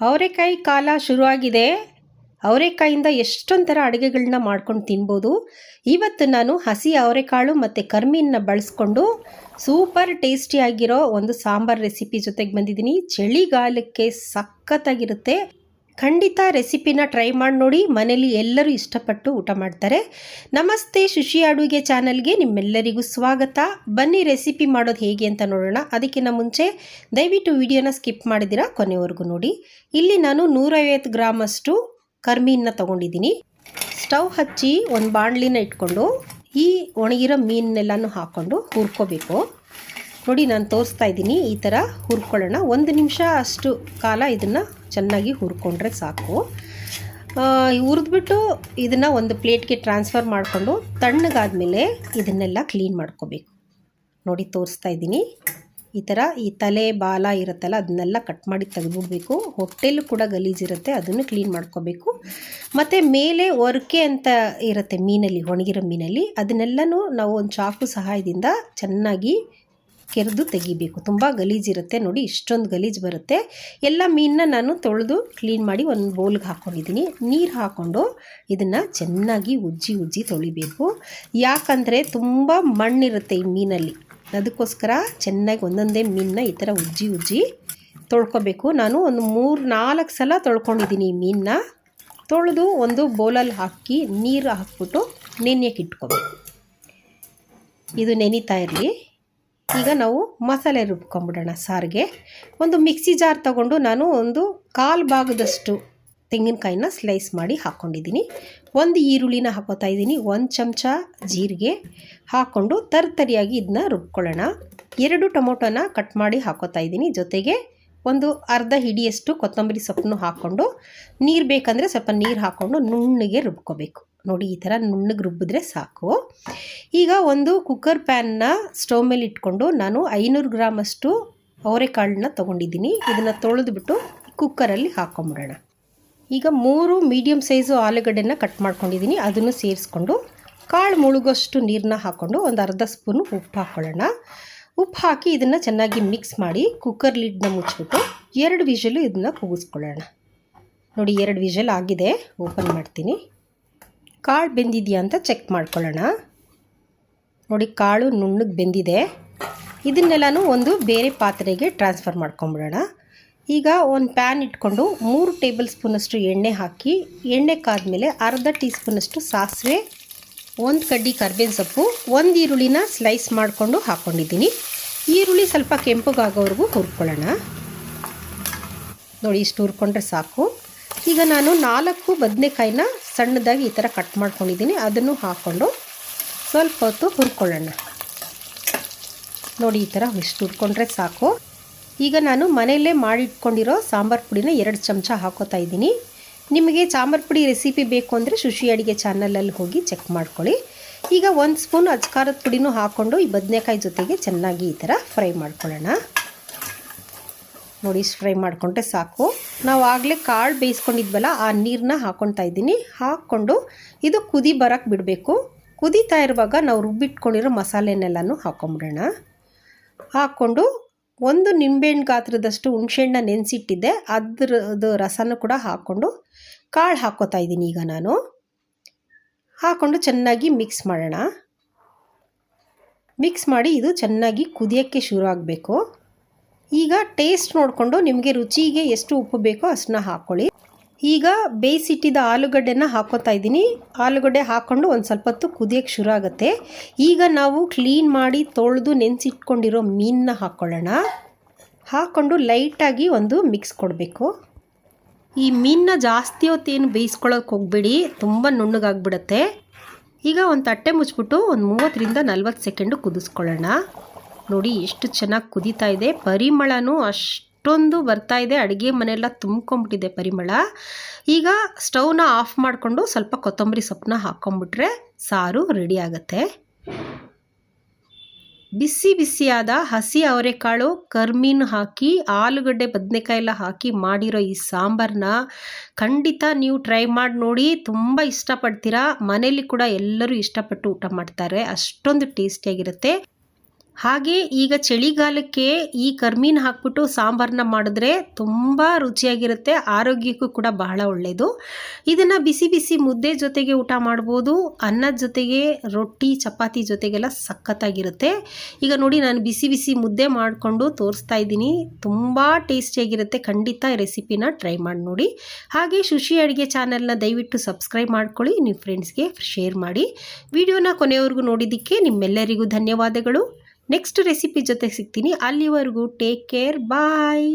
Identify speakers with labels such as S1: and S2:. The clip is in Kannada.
S1: ಅವರೆಕಾಯಿ ಕಾಲ ಶುರುವಾಗಿದೆ. ಅವರೆಕಾಯಿಂದ ಎಷ್ಟೊಂಥರ ಥರ ಅಡುಗೆಗಳನ್ನ ಮಾಡ್ಕೊಂಡು ತಿನ್ಬೋದು. ಇವತ್ತು ನಾನು ಹಸಿ ಅವರೆಕಾಳು ಮತ್ತು ಕರ್ಮೀನ ಬಳಸ್ಕೊಂಡು ಸೂಪರ್ ಟೇಸ್ಟಿಯಾಗಿರೋ ಒಂದು ಸಾಂಬಾರ್ ರೆಸಿಪಿ ಜೊತೆಗೆ ಬಂದಿದ್ದೀನಿ. ಚಳಿಗಾಲಕ್ಕೆ ಸಖತ್ತಾಗಿರುತ್ತೆ. ಖಂಡಿತ ರೆಸಿಪಿನ ಟ್ರೈ ಮಾಡಿ ನೋಡಿ. ಮನೇಲಿ ಎಲ್ಲರೂ ಇಷ್ಟಪಟ್ಟು ಊಟ ಮಾಡ್ತಾರೆ. ನಮಸ್ತೆ ಶುಶಿ ಅಡುಗೆ ಚಾನಲ್ಗೆ ನಿಮ್ಮೆಲ್ಲರಿಗೂ ಸ್ವಾಗತ. ಬನ್ನಿ ರೆಸಿಪಿ ಮಾಡೋದು ಹೇಗೆ ಅಂತ ನೋಡೋಣ. ಅದಕ್ಕಿಂತ ಮುಂಚೆ ದಯವಿಟ್ಟು ವಿಡಿಯೋನ ಸ್ಕಿಪ್ ಮಾಡಿದಿರಾ ಕೊನೆವರೆಗೂ ನೋಡಿ. ಇಲ್ಲಿ ನಾನು ನೂರೈವತ್ತು ಗ್ರಾಮಷ್ಟು ಕರ್ಮೀನ ತೊಗೊಂಡಿದ್ದೀನಿ. ಸ್ಟವ್ ಹಚ್ಚಿ ಒಂದು ಬಾಣಲಿನ ಇಟ್ಕೊಂಡು ಈ ಒಣಗಿರೋ ಮೀನನ್ನೆಲ್ಲನೂ ಹಾಕ್ಕೊಂಡು ಹುರ್ಕೋಬೇಕು. ನೋಡಿ, ನಾನು ತೋರಿಸ್ತಾ ಇದ್ದೀನಿ. ಈ ಥರ ಹುರ್ಕೊಳ್ಳೋಣ. ಒಂದು ನಿಮಿಷ ಅಷ್ಟು ಕಾಲ ಇದನ್ನು ಚೆನ್ನಾಗಿ ಹುರ್ಕೊಂಡ್ರೆ ಸಾಕು. ಹುರಿದ್ಬಿಟ್ಟು ಇದನ್ನು ಒಂದು ಪ್ಲೇಟ್ಗೆ ಟ್ರಾನ್ಸ್ಫರ್ ಮಾಡಿಕೊಂಡು ತಣ್ಣಗಾದ್ಮೇಲೆ ಇದನ್ನೆಲ್ಲ ಕ್ಲೀನ್ ಮಾಡ್ಕೋಬೇಕು. ನೋಡಿ, ತೋರಿಸ್ತಾ ಇದ್ದೀನಿ. ಈ ಥರ ಈ ತಲೆ, ಬಾಲ ಇರುತ್ತಲ್ಲ, ಅದನ್ನೆಲ್ಲ ಕಟ್ ಮಾಡಿ ತೆಗೆದ್ಬಿಡ್ಬೇಕು. ಹೊಟ್ಟೆಲು ಕೂಡ ಗಲೀಜಿರುತ್ತೆ, ಅದನ್ನು ಕ್ಲೀನ್ ಮಾಡ್ಕೋಬೇಕು. ಮತ್ತು ಮೇಲೆ ಒರಕೆ ಅಂತ ಇರುತ್ತೆ ಮೀನಲ್ಲಿ, ಒಣಗಿರೋ ಮೀನಲ್ಲಿ. ಅದನ್ನೆಲ್ಲನೂ ನಾವು ಒಂದು ಚಾಕು ಸಹಾಯದಿಂದ ಚೆನ್ನಾಗಿ ಕೆರೆದು ತೆಗಿಬೇಕು. ತುಂಬ ಗಲೀಜಿರುತ್ತೆ ನೋಡಿ ಇಷ್ಟೊಂದು ಗಲೀಜು ಬರುತ್ತೆ. ಎಲ್ಲ ಮೀನನ್ನ ನಾನು ತೊಳೆದು ಕ್ಲೀನ್ ಮಾಡಿ ಒಂದು ಬೌಲ್ಗೆ ಹಾಕ್ಕೊಂಡಿದ್ದೀನಿ ನೀರು ಹಾಕ್ಕೊಂಡು ಇದನ್ನು ಚೆನ್ನಾಗಿ ಉಜ್ಜಿ ಉಜ್ಜಿ ತೊಳಿಬೇಕು. ಯಾಕಂದರೆ ತುಂಬ ಮಣ್ಣಿರುತ್ತೆ ಈ ಮೀನಲ್ಲಿ. ಅದಕ್ಕೋಸ್ಕರ ಚೆನ್ನಾಗಿ ಒಂದೊಂದೇ ಮೀನನ್ನ ಈ ಥರ ಉಜ್ಜಿ ಉಜ್ಜಿ ತೊಳ್ಕೊಬೇಕು. ನಾನು ಒಂದು ಮೂರು ನಾಲ್ಕು ಸಲ ತೊಳ್ಕೊಂಡಿದ್ದೀನಿ ಈ ಮೀನನ್ನ. ತೊಳೆದು ಒಂದು ಬೌಲಲ್ಲಿ ಹಾಕಿ ನೀರು ಹಾಕ್ಬಿಟ್ಟು ನೆನೆಯಕ್ಕೆ ಇಟ್ಕೋಬೇಕು. ಇದು ನೆನೀತಾ ಇರಲಿ. ಈಗ ನಾವು ಮಸಾಲೆ ರುಬ್ಕೊಂಬಿಡೋಣ ಸಾರಿಗೆ. ಒಂದು ಮಿಕ್ಸಿ ಜಾರ್ ತಗೊಂಡು ನಾನು ಒಂದು ಕಾಲು ಭಾಗದಷ್ಟು ತೆಂಗಿನಕಾಯಿನ ಸ್ಲೈಸ್ ಮಾಡಿ ಹಾಕ್ಕೊಂಡಿದ್ದೀನಿ. ಒಂದು ಈರುಳ್ಳಿನ ಹಾಕೋತಾ ಇದ್ದೀನಿ. ಒಂದು ಚಮಚ ಜೀರಿಗೆ ಹಾಕ್ಕೊಂಡು ತರ್ತರಿಯಾಗಿ ಇದನ್ನ ರುಬ್ಕೊಳ್ಳೋಣ. ಎರಡು ಟೊಮೊಟೊನ ಕಟ್ ಮಾಡಿ ಹಾಕೋತಾ ಇದ್ದೀನಿ. ಜೊತೆಗೆ ಒಂದು ಅರ್ಧ ಹಿಡಿಯಷ್ಟು ಕೊತ್ತಂಬರಿ ಸೊಪ್ಪನ್ನು ಹಾಕ್ಕೊಂಡು, ನೀರು ಬೇಕಂದರೆ ಸ್ವಲ್ಪ ನೀರು ಹಾಕ್ಕೊಂಡು ನುಣ್ಣಗೆ ರುಬ್ಕೋಬೇಕು. ನೋಡಿ, ಈ ಥರ ನುಣ್ಣಗೆ ರುಬ್ಬಿದ್ರೆ ಸಾಕು. ಈಗ ಒಂದು ಕುಕ್ಕರ್ ಪ್ಯಾನ್ನ ಸ್ಟವ್ ಮೇಲೆ ಇಟ್ಕೊಂಡು ನಾನು ಐನೂರು ಗ್ರಾಮಷ್ಟು ಅವರೆಕಾಳನ್ನ ತೊಗೊಂಡಿದ್ದೀನಿ. ಇದನ್ನು ತೊಳೆದುಬಿಟ್ಟು ಕುಕ್ಕರಲ್ಲಿ ಹಾಕೊಂಬಿಡೋಣ. ಈಗ ಮೂರು ಮೀಡಿಯಮ್ ಸೈಜು ಆಲೂಗಡ್ಡೆನ ಕಟ್ ಮಾಡ್ಕೊಂಡಿದ್ದೀನಿ. ಅದನ್ನು ಸೇರಿಸ್ಕೊಂಡು ಕಾಳು ಮುಳುಗೋಷ್ಟು ನೀರನ್ನ ಹಾಕ್ಕೊಂಡು ಒಂದು ಅರ್ಧ ಸ್ಪೂನು ಉಪ್ಪು ಹಾಕ್ಕೊಳ್ಳೋಣ ಉಪ್ಪು ಹಾಕಿ ಇದನ್ನು ಚೆನ್ನಾಗಿ ಮಿಕ್ಸ್ ಮಾಡಿ ಕುಕ್ಕರ್ ಲಿಡ್ನ ಮುಚ್ಚಿಬಿಟ್ಟು ಎರಡು ವಿಷಲು ಇದನ್ನು ಕೂಗಿಸ್ಕೊಳ್ಳೋಣ. ನೋಡಿ ಎರಡು ವಿಷಲ್ ಆಗಿದೆ ಓಪನ್ ಮಾಡ್ತೀನಿ. ಕಾಳು ಬೆಂದಿದೆಯಾ ಅಂತ ಚೆಕ್ ಮಾಡ್ಕೊಳ್ಳೋಣ. ನೋಡಿ ಕಾಳು ನುಣ್ಣಗೆ ಬೆಂದಿದೆ. ಇದನ್ನೆಲ್ಲನೂ ಒಂದು ಬೇರೆ ಪಾತ್ರೆಗೆ ಟ್ರಾನ್ಸ್ಫರ್ ಮಾಡ್ಕೊಂಬಿಡೋಣ. ಈಗ ಒಂದು ಪ್ಯಾನ್ ಇಟ್ಕೊಂಡು ಮೂರು ಟೇಬಲ್ ಸ್ಪೂನಷ್ಟು ಎಣ್ಣೆ ಹಾಕಿ, ಎಣ್ಣೆ ಕಾದ್ಮೇಲೆ ಅರ್ಧ ಟೀ ಸ್ಪೂನಷ್ಟು ಸಾಸಿವೆ ಒಂದು ಕಡ್ಡಿ ಕರ್ಬೇವಿನ ಸೊಪ್ಪು, ಒಂದು ಈರುಳ್ಳಿನ ಸ್ಲೈಸ್ ಮಾಡಿಕೊಂಡು ಹಾಕ್ಕೊಂಡಿದ್ದೀನಿ ಈರುಳ್ಳಿ ಸ್ವಲ್ಪ ಕೆಂಪಗಾಗೋವರೆಗೂ ಹುರ್ಕೊಳ್ಳೋಣ. ನೋಡಿ, ಇಷ್ಟು ಹುರ್ಕೊಂಡ್ರೆ ಸಾಕು. ಈಗ ನಾನು ನಾಲ್ಕು ಬದನೆಕಾಯಿನ ಸಣ್ಣದಾಗಿ ಈ ಥರ ಕಟ್ ಮಾಡ್ಕೊಂಡಿದ್ದೀನಿ. ಅದನ್ನು ಹಾಕ್ಕೊಂಡು ಸ್ವಲ್ಪ ಹೊತ್ತು ಹುರ್ಕೊಳ್ಳೋಣ. ನೋಡಿ, ಈ ಥರ ಇಷ್ಟು ಹುರ್ಕೊಂಡ್ರೆ ಸಾಕು. ಈಗ ನಾನು ಮನೆಯಲ್ಲೇ ಮಾಡಿಟ್ಕೊಂಡಿರೋ ಸಾಂಬಾರು ಪುಡಿನ ಎರಡು ಚಮಚ ಹಾಕೋತಾ ಇದ್ದೀನಿ. ನಿಮಗೆ ಸಾಂಬಾರು ಪುಡಿ ರೆಸಿಪಿ ಬೇಕು ಅಂದರೆ ಶುಶಿ ಅಡುಗೆ ಚಾನಲಲ್ಲಿ ಹೋಗಿ ಚೆಕ್ ಮಾಡ್ಕೊಳ್ಳಿ. ಈಗ ಒಂದು ಸ್ಪೂನ್ ಅಜ್ಕಾರದ ಪುಡಿನೂ ಹಾಕ್ಕೊಂಡು ಈ ಬದನೆಕಾಯಿ ಜೊತೆಗೆ ಚೆನ್ನಾಗಿ ಈ ಥರ ಫ್ರೈ ಮಾಡ್ಕೊಳ್ಳೋಣ. ನೋಡಿ ಫ್ರೈ ಮಾಡಿಕೊಂಡ್ರೆ ಸಾಕು. ನಾವು ಆಗಲೇ ಕಾಳು ಬೇಯಿಸ್ಕೊಂಡಿದ್ವಲ್ಲ, ಆ ನೀರನ್ನ ಹಾಕ್ಕೊತಾ ಇದ್ದೀನಿ. ಹಾಕ್ಕೊಂಡು ಇದು ಕುದಿ ಬರೋಕ್ಕೆ ಬಿಡಬೇಕು. ಕುದೀತಾ ಇರುವಾಗ ನಾವು ರುಬ್ಬಿಟ್ಕೊಂಡಿರೋ ಮಸಾಲೆನೆಲ್ಲನೂ ಹಾಕ್ಕೊಂಬಿಡೋಣ ಹಾಕ್ಕೊಂಡು ಒಂದು ನಿಂಬೆಹಣ್ಣು ಗಾತ್ರದಷ್ಟು ಹುಣ್ಸೆಹಣ್ಣ ನೆನೆಸಿಟ್ಟಿದ್ದೆ. ಅದ್ರದ್ದು ರಸನೂ ಕೂಡ ಹಾಕ್ಕೊಂಡು ಕಾಳು ಹಾಕ್ಕೋತಾ ಇದ್ದೀನಿ ಈಗ ನಾನು. ಹಾಕ್ಕೊಂಡು ಚೆನ್ನಾಗಿ ಮಿಕ್ಸ್ ಮಾಡೋಣ. ಮಿಕ್ಸ್ ಮಾಡಿ ಇದು ಚೆನ್ನಾಗಿ ಕುದಿಯೋಕ್ಕೆ ಶುರು ಆಗಬೇಕು. ಈಗ ಟೇಸ್ಟ್ ನೋಡಿಕೊಂಡು ನಿಮಗೆ ರುಚಿಗೆ ಎಷ್ಟು ಉಪ್ಪು ಬೇಕೋ ಅಷ್ಟನ್ನ ಹಾಕ್ಕೊಳ್ಳಿ. ಈಗ ಬೇಯಿಸಿಟ್ಟಿದ್ದ ಆಲೂಗಡ್ಡೆನ ಹಾಕೋತಾ ಇದ್ದೀನಿ. ಆಲೂಗಡ್ಡೆ ಹಾಕ್ಕೊಂಡು ಒಂದು ಸ್ವಲ್ಪ ಹೊತ್ತು ಕುದಿಯೋಕ್ಕೆ ಶುರು ಆಗುತ್ತೆ. ಈಗ ನಾವು ಕ್ಲೀನ್ ಮಾಡಿ ತೊಳೆದು ನೆನೆಸಿಟ್ಕೊಂಡಿರೋ ಮೀನನ್ನ ಹಾಕ್ಕೊಳ್ಳೋಣ ಹಾಕ್ಕೊಂಡು ಲೈಟಾಗಿ ಒಂದು ಮಿಕ್ಸ್ ಕೊಡಬೇಕು. ಈ ಮೀನನ್ನ ಜಾಸ್ತಿ ಹೊತ್ತೇನು ಬೇಯಿಸ್ಕೊಳ್ಳೋಕೆ ಹೋಗಬೇಡಿ, ತುಂಬ ನುಣ್ಣಗಾಗ್ಬಿಡತ್ತೆ. ಈಗ ಒಂದು ತಟ್ಟೆ ಮುಚ್ಚಿಬಿಟ್ಟು ಒಂದು ಮೂವತ್ತರಿಂದ ನಲ್ವತ್ತು ಸೆಕೆಂಡು ಕುದಿಸ್ಕೊಳ್ಳೋಣ. ನೋಡಿ ಎಷ್ಟು ಚೆನ್ನಾಗಿ ಕುದೀತಾ ಇದೆ. ಪರಿಮಳನೂ ಅಷ್ಟೊಂದು ಬರ್ತಾ ಇದೆ, ಅಡುಗೆ ಮನೆಯೆಲ್ಲ ತುಂಬ್ಕೊಂಬಿಟ್ಟಿದೆ ಪರಿಮಳ. ಈಗ ಸ್ಟವ್ನ ಆಫ್ ಮಾಡಿಕೊಂಡು ಸ್ವಲ್ಪ ಕೊತ್ತಂಬರಿ ಸೊಪ್ಪನ್ನ ಹಾಕ್ಕೊಂಬಿಟ್ರೆ ಸಾರು ರೆಡಿ ಆಗುತ್ತೆ. ಬಿಸಿ ಬಿಸಿಯಾದ ಹಸಿ ಅವರೆಕಾಳು, ಕರ್ಮೀನು ಹಾಕಿ, ಆಲೂಗಡ್ಡೆ ಬದನೆಕಾಯಿ ಎಲ್ಲ ಹಾಕಿ ಮಾಡಿರೋ ಈ ಸಾಂಬಾರನ್ನ ಖಂಡಿತ ನೀವು ಟ್ರೈ ಮಾಡಿ ನೋಡಿ, ತುಂಬ ಇಷ್ಟಪಡ್ತೀರಾ. ಮನೇಲಿ ಕೂಡ ಎಲ್ಲರೂ ಇಷ್ಟಪಟ್ಟು ಊಟ ಮಾಡ್ತಾರೆ. ಅಷ್ಟೊಂದು ಟೇಸ್ಟಿಯಾಗಿರುತ್ತೆ. ಹಾಗೆ ಈಗ ಚಳಿಗಾಲಕ್ಕೆ ಈ ಕರ್ಮೀನ ಹಾಕ್ಬಿಟ್ಟು ಸಾಂಬಾರನ್ನ ಮಾಡಿದ್ರೆ ತುಂಬ ರುಚಿಯಾಗಿರುತ್ತೆ, ಆರೋಗ್ಯಕ್ಕೂ ಕೂಡ ಬಹಳ ಒಳ್ಳೆಯದು ಇದನ್ನು ಬಿಸಿ ಬಿಸಿ ಮುದ್ದೆ ಜೊತೆಗೆ ಊಟ ಮಾಡ್ಬೋದು, ಅನ್ನದ ಜೊತೆಗೆ ರೊಟ್ಟಿ, ಚಪಾತಿ ಜೊತೆಗೆಲ್ಲ ಸಖತ್ತಾಗಿರುತ್ತೆ. ಈಗ ನೋಡಿ ನಾನು ಬಿಸಿ ಬಿಸಿ ಮುದ್ದೆ ಮಾಡಿಕೊಂಡು ತೋರಿಸ್ತಾ ಇದ್ದೀನಿ, ತುಂಬ ಟೇಸ್ಟಿಯಾಗಿರುತ್ತೆ, ಖಂಡಿತ ರೆಸಿಪಿನ ಟ್ರೈ ಮಾಡಿ ನೋಡಿ. ಹಾಗೆ ಶುಶಿ ಅಡುಗೆ ಚಾನಲ್ನ ದಯವಿಟ್ಟು ಸಬ್ಸ್ಕ್ರೈಬ್ ಮಾಡ್ಕೊಳ್ಳಿ, ನಿಮ್ಮ ಫ್ರೆಂಡ್ಸ್ಗೆ ಶೇರ್ ಮಾಡಿ. ವಿಡಿಯೋನ ಕೊನೆಯವರೆಗೂ ನೋಡಿದ್ದಕ್ಕೆ ನಿಮ್ಮೆಲ್ಲರಿಗೂ ಧನ್ಯವಾದಗಳು. ನೆಕ್ಸ್ಟ್ ರೆಸಿಪಿ ಜೊತೆ ಸಿಗ್ತೀನಿ. ಅಲ್ಲಿವರೆಗೂ ಟೇಕ್ ಕೇರ್ ಬಾಯ್